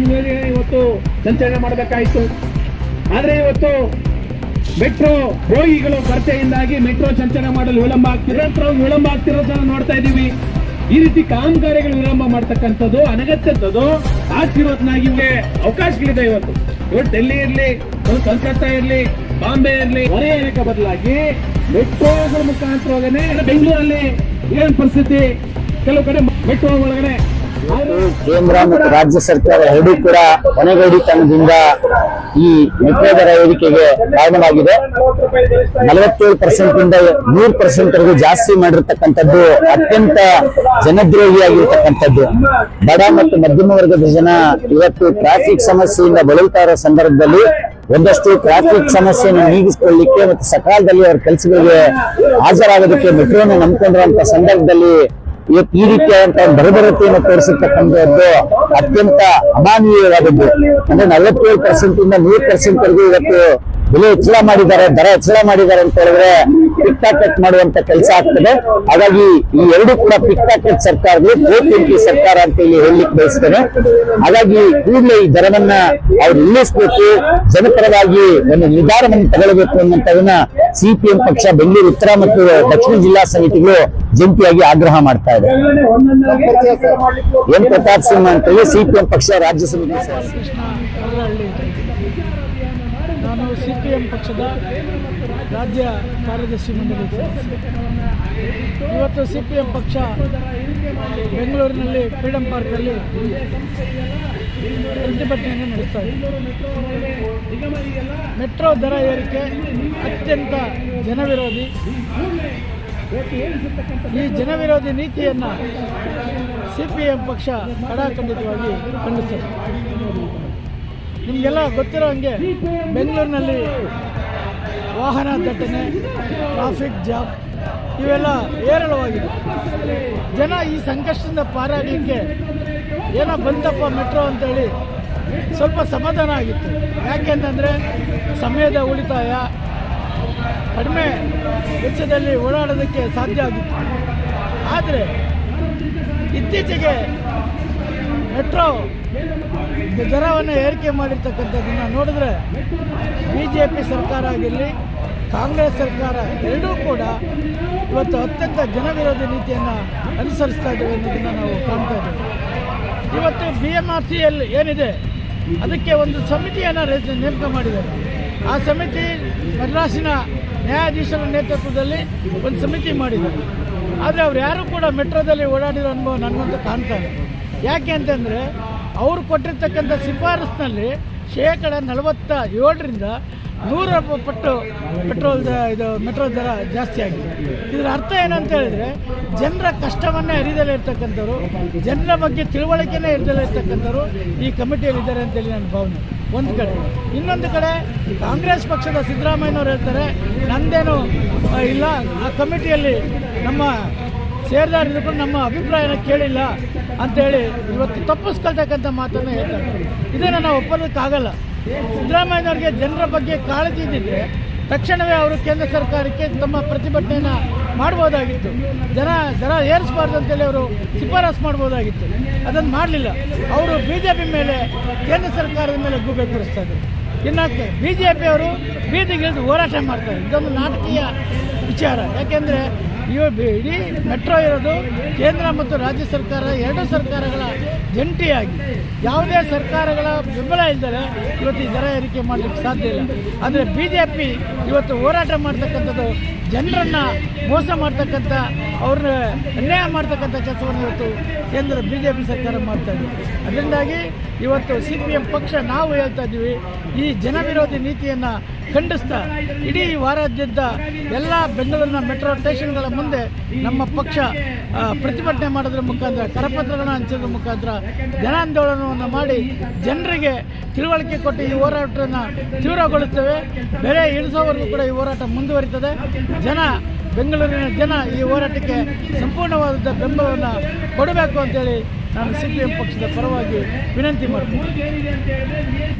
ಬೆಂಗಳೂರಿಗೆ ಇವತ್ತು ಸಂಚಲನ ಮಾಡಬೇಕಾಯಿತು. ಆದ್ರೆ ಇವತ್ತು ಮೆಟ್ರೋ ರೋಗಿಗಳು ಕೊರತೆಯಿಂದಾಗಿ ಮೆಟ್ರೋ ಸಂಚಲನ ಮಾಡಲು ವಿಳಂಬ ಆಗ್ತಿರೋ ವಿಳಂಬ ಆಗ್ತಿರೋದನ್ನ ನೋಡ್ತಾ ಇದ್ದೀವಿ. ಈ ರೀತಿ ಕಾಮಗಾರಿಗಳು ವಿಳಂಬ ಮಾಡ್ತಕ್ಕಂಥದ್ದು ಅನಗತ್ಯದ್ದು ಆಗ್ತಿರೋದನ್ನಾಗಿ ಇವ್ರಿಗೆ ಅವಕಾಶಗಳಿದೆ ಇವತ್ತು. ಇವತ್ತು ಡೆಲ್ಲಿ ಇರಲಿ ಕಲ್ಕತ್ತಾ ಇರಲಿ, ಬಾಂಬೆ ಇರಲಿ, ಹೊರೆ ಏನಕ್ಕೆ ಬದಲಾಗಿ ಮೆಟ್ರೋಗಳ ಮುಖಾಂತರವಾಗನೆ ಬೆಂಗಳೂರಲ್ಲಿ ಏನ್ ಪರಿಸ್ಥಿತಿ? ಕೆಲವು ಕಡೆ ಮೆಟ್ರೋ ಒಳಗಡೆ ಕೇಂದ್ರ ಮತ್ತು ರಾಜ್ಯ ಸರ್ಕಾರ ಎರಡೂ ಕೂಡ ಹೊಣೆಗಡಿತನದಿಂದ ಈ ಮೆಟ್ರೋ ದರ ಏರಿಕೆಗೆ ಕಾರಣವಾಗಿದೆ. ನಲವತ್ತೇಳು ಪರ್ಸೆಂಟ್ ಇಂದ ನೂರು ಪರ್ಸೆಂಟ್ ವರೆಗೂ ಜಾಸ್ತಿ ಮಾಡಿರ್ತಕ್ಕಂಥದ್ದು ಅತ್ಯಂತ ಜನದ್ರೋಹಿಯಾಗಿರ್ತಕ್ಕಂಥದ್ದು ಬಡ ಮತ್ತು ಮಧ್ಯಮ ವರ್ಗದ ಜನ ಇವತ್ತು ಟ್ರಾಫಿಕ್ ಸಮಸ್ಯೆಯಿಂದ ಬಳಲ್ತಾ ಇರೋ ಸಂದರ್ಭದಲ್ಲಿ ಒಂದಷ್ಟು ಟ್ರಾಫಿಕ್ ಸಮಸ್ಯೆಯನ್ನು ನೀಗಿಸಿಕೊಳ್ಳಿಕ್ಕೆ ಮತ್ತು ಸಕಾಲದಲ್ಲಿ ಅವರ ಕೆಲಸಗಳಿಗೆ ಹಾಜರಾಗೋದಕ್ಕೆ ಮೆಟ್ರೋನ ನಂಬಿಕೊಂಡಿರುವಂತಹ ಸಂದರ್ಭದಲ್ಲಿ ಈ ರೀತಿಯಾದಂತಹ ಬರಬರತೆಯನ್ನು ತೋರಿಸಿರ್ತಕ್ಕಂಥದ್ದು ಅತ್ಯಂತ ಅಮಾನವೀಯವಾದದ್ದು. ಅಂದ್ರೆ ನಲವತ್ತೇಳು ಪರ್ಸೆಂಟ್ ಇಂದ ನೂರು ಪರ್ಸೆಂಟ್ ವರೆಗೂ ಇವತ್ತು ಬೆಲೆ ಹೆಚ್ಚಳ ಮಾಡಿದ್ದಾರೆ, ದರ ಹೆಚ್ಚಳ ಮಾಡಿದ್ದಾರೆ ಅಂತ ಹೇಳಿದ್ರೆ ಪಿಕ್ ಪ್ಯಾಕೆಟ್ ಮಾಡುವಂತ ಕೆಲಸ ಆಗ್ತದೆ. ಹಾಗಾಗಿ ಈ ಎರಡು ಕೂಡ ಪಿಕ್ ಪ್ಯಾಕೆಟ್ ಸರ್ಕಾರಗಳು ಕೋಟಿ ಸರ್ಕಾರ ಅಂತ ಇಲ್ಲಿ ಹೇಳಲಿಕ್ಕೆ ಬಯಸ್ತೇನೆ. ಹಾಗಾಗಿ ಕೂಡಲೇ ಈ ದರವನ್ನ ಅವ್ರು ನಿಲ್ಲಿಸಬೇಕು ಜನಪರವಾಗಿ ಒಂದು ನಿರ್ಧಾರವನ್ನು ತಗೊಳ್ಬೇಕು ಅನ್ನುವಂಥದನ್ನ ಸಿಪಿಎಂ ಪಕ್ಷ ಬೆಂಗಳೂರು ಉತ್ತರ ಮತ್ತು ದಕ್ಷಿಣ ಜಿಲ್ಲಾ ಸಮಿತಿಗಳು ಜಂಟಿಯಾಗಿ ಆಗ್ರಹ ಮಾಡ್ತಾ ಇದೆ. ಎಂ ಪ್ರತಾಪ್ ಸಿಂಹ ಅಂತೇಳಿ ಸಿಪಿಎಂ ಪಕ್ಷ ರಾಜ್ಯ ಸಮಿತಿ ನಾನು ಸಿ ಪಿ ಎಂ ಪಕ್ಷದ ರಾಜ್ಯ ಕಾರ್ಯದರ್ಶಿ ಮಂಡಳಿ ಇವತ್ತು ಸಿ ಪಿ ಎಂ ಪಕ್ಷ ಬೆಂಗಳೂರಿನಲ್ಲಿ ಫ್ರೀಡಂ ಪಾರ್ಕಲ್ಲಿ ಪ್ರತಿಭಟನೆಯನ್ನು ನಡೆಸ್ತಾ ಇದೆ. ಮೆಟ್ರೋ ದರ ಏರಿಕೆ ಅತ್ಯಂತ ಜನವಿರೋಧಿ. ಈ ಜನವಿರೋಧಿ ನೀತಿಯನ್ನು ಸಿ ಪಿ ಎಂ ಪಕ್ಷ ಕಡಾಖಂಡಿತವಾಗಿ ಖಂಡಿಸ್ತದೆ ನಿಮಗೆಲ್ಲ ಗೊತ್ತಿರೋ ಹಾಗೆ ಬೆಂಗಳೂರಿನಲ್ಲಿ ವಾಹನ ದಟ್ಟಣೆ ಟ್ರಾಫಿಕ್ ಜಾಮ್ ಇವೆಲ್ಲ ಹೇರಳವಾಗಿದೆ. ಜನ ಈ ಸಂಕಷ್ಟದಿಂದ ಪಾರಾಗಲಿಕ್ಕೆ ಏನೋ ಬಂತಪ್ಪ ಮೆಟ್ರೋ ಅಂತೇಳಿ ಸ್ವಲ್ಪ ಸಮಾಧಾನ ಆಗಿತ್ತು. ಯಾಕೆಂತಂದರೆ ಸಮಯದ ಉಳಿತಾಯ, ಕಡಿಮೆ ವೆಚ್ಚದಲ್ಲಿ ಓಡಾಡೋದಕ್ಕೆ ಸಾಧ್ಯ ಆಗಿತ್ತು. ಆದರೆ ಇತ್ತೀಚೆಗೆ ಮೆಟ್ರೋ ದರವನ್ನು ಏರಿಕೆ ಮಾಡಿರ್ತಕ್ಕಂಥದ್ದನ್ನು ನೋಡಿದ್ರೆ ಬಿ ಜೆ ಪಿ ಸರ್ಕಾರ ಆಗಿರಲಿ, ಕಾಂಗ್ರೆಸ್ ಸರ್ಕಾರ ಎರಡೂ ಕೂಡ ಇವತ್ತು ಅತ್ಯಂತ ಜನವಿರೋಧಿ ನೀತಿಯನ್ನು ಅನುಸರಿಸ್ತಾ ಇದ್ದೇವೆ ಅನ್ನೋದನ್ನು ನಾವು ಕಾಣ್ತಾ ಇದ್ದೇವೆ. ಇವತ್ತು B M R C L ಏನಿದೆ, ಅದಕ್ಕೆ ಒಂದು ಸಮಿತಿಯನ್ನು ನೇಮಕ ಮಾಡಿದ್ದಾರೆ. ಆ ಸಮಿತಿ ಮದ್ರಾಸಿನ ನ್ಯಾಯಾಧೀಶರ ನೇತೃತ್ವದಲ್ಲಿ ಒಂದು ಸಮಿತಿ ಮಾಡಿದ್ದಾರೆ. ಆದರೆ ಅವ್ರು ಯಾರೂ ಕೂಡ ಮೆಟ್ರೋದಲ್ಲಿ ಓಡಾಡಿರೋ ಅನುಭವ ನನಗಂತೂ ಕಾಣ್ತಾ ಇಲ್ಲ. ಯಾಕೆ ಅಂತಂದರೆ ಅವರು ಕೊಟ್ಟಿರ್ತಕ್ಕಂಥ ಶಿಫಾರಸ್ನಲ್ಲಿ ಶೇಕಡ ನಲವತ್ತ ಏಳರಿಂದ ನೂರ ಪಟ್ಟು ಪೆಟ್ರೋಲ್ ಇದು ಮೆಟ್ರೋಲ್ ದರ ಜಾಸ್ತಿ ಆಗಿದೆ. ಇದರ ಅರ್ಥ ಏನಂತ ಹೇಳಿದ್ರೆ ಜನರ ಕಷ್ಟವನ್ನು ಅರಿದಲ್ಲೇ ಇರ್ತಕ್ಕಂಥವ್ರು, ಜನರ ಬಗ್ಗೆ ತಿಳುವಳಿಕೆನೇ ಇರದಲ್ಲೇ ಇರ್ತಕ್ಕಂಥವ್ರು ಈ ಕಮಿಟಿಯಲ್ಲಿ ಇದ್ದಾರೆ ಅಂತೇಳಿ ನನ್ನ ಭಾವನೆ. ಒಂದು ಕಡೆ. ಇನ್ನೊಂದು ಕಡೆ ಕಾಂಗ್ರೆಸ್ ಪಕ್ಷದ ಸಿದ್ದರಾಮಯ್ಯನವರು ಹೇಳ್ತಾರೆ, ನಂದೇನು ಇಲ್ಲ, ಆ ಕಮಿಟಿಯಲ್ಲಿ ನಮ್ಮ ಸೇರಿದಾರಿದ್ರು ನಮ್ಮ ಅಭಿಪ್ರಾಯನ ಕೇಳಿಲ್ಲ ಅಂತೇಳಿ ಇವತ್ತು ತಪ್ಪಿಸ್ಕೊಳ್ತಕ್ಕಂಥ ಮಾತನ್ನು ಹೇಳ್ತಾರೆ. ಇದನ್ನು ನಾವು ಒಪ್ಪೋದಕ್ಕಾಗಲ್ಲ. ಸಿದ್ದರಾಮಯ್ಯನವ್ರಿಗೆ ಜನರ ಬಗ್ಗೆ ಕಾಳಜಿ ಇದ್ದಿದ್ದರೆ ತಕ್ಷಣವೇ ಅವರು ಕೇಂದ್ರ ಸರ್ಕಾರಕ್ಕೆ ತಮ್ಮ ಪ್ರತಿಭಟನೆಯನ್ನು ಮಾಡ್ಬೋದಾಗಿತ್ತು. ಜನ ದರ ಏರಿಸಬಾರ್ದು ಅಂತೇಳಿ ಅವರು ಶಿಫಾರಸು ಮಾಡ್ಬೋದಾಗಿತ್ತು. ಅದನ್ನು ಮಾಡಲಿಲ್ಲ. ಅವರು ಬಿ ಜೆ ಪಿ ಮೇಲೆ, ಕೇಂದ್ರ ಸರ್ಕಾರದ ಮೇಲೆ ಗೂಬೆ ಕೂರಿಸ್ತಾ ಇದ್ದಾರೆ ಇನ್ನು ಬಿ ಜೆ ಪಿಯವರು ಬೀದಿಗಿಳಿದು ಹೋರಾಟ ಮಾಡ್ತಾರೆ ಇದೊಂದು ನಾಟಕೀಯ ವಿಚಾರ. ಯಾಕೆಂದರೆ ಇವ ಇಡೀ ಮೆಟ್ರೋ ಇರೋದು ಕೇಂದ್ರ ಮತ್ತು ರಾಜ್ಯ ಸರ್ಕಾರ ಎರಡೂ ಸರ್ಕಾರಗಳ ಜಂಟಿಯಾಗಿ ಯಾವುದೇ ಸರ್ಕಾರಗಳ ಬೆಂಬಲ ಇದ್ದರೆ ಇವತ್ತು ದರ ಏರಿಕೆ ಮಾಡಲಿಕ್ಕೆ ಸಾಧ್ಯ ಇಲ್ಲ. ಆದರೆ ಬಿ ಜೆ ಪಿ ಇವತ್ತು ಹೋರಾಟ ಮಾಡ್ತಕ್ಕಂಥದ್ದು ಜನರನ್ನು ಮೋಸ ಮಾಡ್ತಕ್ಕಂಥ ಅವ್ರನ್ನ ಅನ್ಯಾಯ ಮಾಡ್ತಕ್ಕಂಥ ಕೆಲಸವನ್ನು ಇವತ್ತು ಕೇಂದ್ರ ಬಿ ಜೆ ಪಿ ಸರ್ಕಾರ ಮಾಡ್ತಾ ಇದೆ. ಅದರಿಂದಾಗಿ ಇವತ್ತು ಸಿ ಪಿ ಎಂ ಪಕ್ಷ ನಾವು ಹೇಳ್ತಾ ಇದ್ದೀವಿ, ಈ ಜನವಿರೋಧಿ ನೀತಿಯನ್ನು ಖಂಡಿಸ್ತಾ ಇಡೀ ವಾರಾದ್ಯಂತ ಎಲ್ಲ ಬೆಂಗಳೂರಿನ ಮೆಟ್ರೋ ಸ್ಟೇಷನ್ಗಳ ಮುಂದೆ ನಮ್ಮ ಪಕ್ಷ ಪ್ರತಿಭಟನೆ ಮಾಡೋದ್ರ ಮುಖಾಂತರ, ಕರಪತ್ರಗಳನ್ನು ಹಂಚೋದ್ರ ಮುಖಾಂತರ ಜನಾಂದೋಲನವನ್ನು ಮಾಡಿ ಜನರಿಗೆ ತಿಳುವಳಿಕೆ ಕೊಟ್ಟು ಈ ಹೋರಾಟವನ್ನು ತೀವ್ರಗೊಳಿಸ್ತೇವೆ. ಬೆಲೆ ಇಳಿಸೋವರೆಗೂ ಕೂಡ ಈ ಹೋರಾಟ ಮುಂದುವರಿತದೆ. ಜನ, ಬೆಂಗಳೂರಿನ ಜನ ಈ ಹೋರಾಟಕ್ಕೆ ಸಂಪೂರ್ಣವಾದ ಬೆಂಬಲವನ್ನು ಕೊಡಬೇಕು ಅಂತೇಳಿ ನಾನು ಸಿ ಪಿ ಎಂ ಪಕ್ಷದ ಪರವಾಗಿ ವಿನಂತಿ ಮಾಡ್ತೀನಿ.